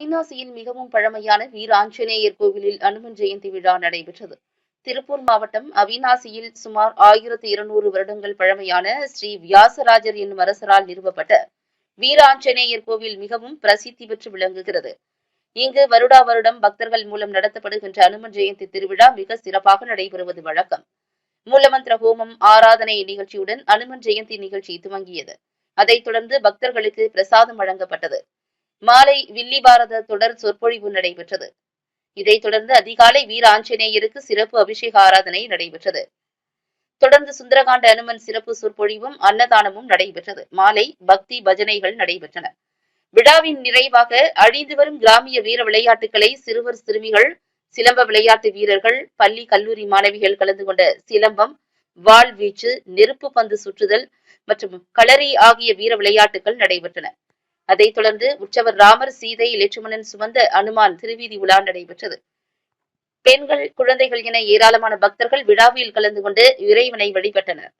அவிநாசியில் மிகவும் பழமையான வீர ஆஞ்சநேயர் கோவிலில் அனுமன் ஜெயந்தி விழா நடைபெற்றது. திருப்பூர் மாவட்டம் அவிநாசியில் சுமார் ஆயிரத்தி இருநூறு வருடங்கள் பழமையான ஸ்ரீ வியாசராஜர் என்னும் அரசரால் நிறுவப்பட்ட வீர ஆஞ்சநேயர் கோவில் மிகவும் பிரசித்தி பெற்று விளங்குகிறது. இங்கு வருடா வருடம் பக்தர்கள் மூலம் நடத்தப்படுகின்ற அனுமன் ஜெயந்தி திருவிழா மிக சிறப்பாக நடைபெறுவது வழக்கம். மூலமந்திர ஹோமம் ஆராதனை நிகழ்ச்சியுடன் அனுமன் ஜெயந்தி நிகழ்ச்சி துவங்கியது. அதைத் தொடர்ந்து பக்தர்களுக்கு பிரசாதம் வழங்கப்பட்டது. மாலை வில்லி பாரத தொடர் சொற்பொழிவு நடைபெற்றது. இதைத் தொடர்ந்து அதிகாலை வீர ஆஞ்சநேயருக்கு சிறப்பு அபிஷேக ஆராதனை நடைபெற்றது. தொடர்ந்து சுந்தரகாண்ட அனுமன் சிறப்பு சொற்பொழிவும் அன்னதானமும் நடைபெற்றது. மாலை பக்தி பஜனைகள் நடைபெற்றன. விழாவின் நிறைவாக அழிந்து வரும் கிராமிய வீர விளையாட்டுகளை சிறுவர் சிறுமிகள் சிலம்ப விளையாட்டு வீரர்கள் பள்ளி கல்லூரி மாணவிகள் கலந்து கொண்ட சிலம்பம் வாள்வீச்சு நெருப்பு பந்து சுற்றுதல் மற்றும் களரி ஆகிய வீர விளையாட்டுகள் நடைபெற்றன. அதைத் தொடர்ந்து உற்சவர் ராமர் சீதை லட்சுமணன் சுமந்த அனுமான் திருவீதி உலா நடைபெற்றது. பெண்கள் குழந்தைகள் என ஏராளமான பக்தர்கள் விழாவில் கலந்து கொண்டு இறைவனை வழிபட்டனர்.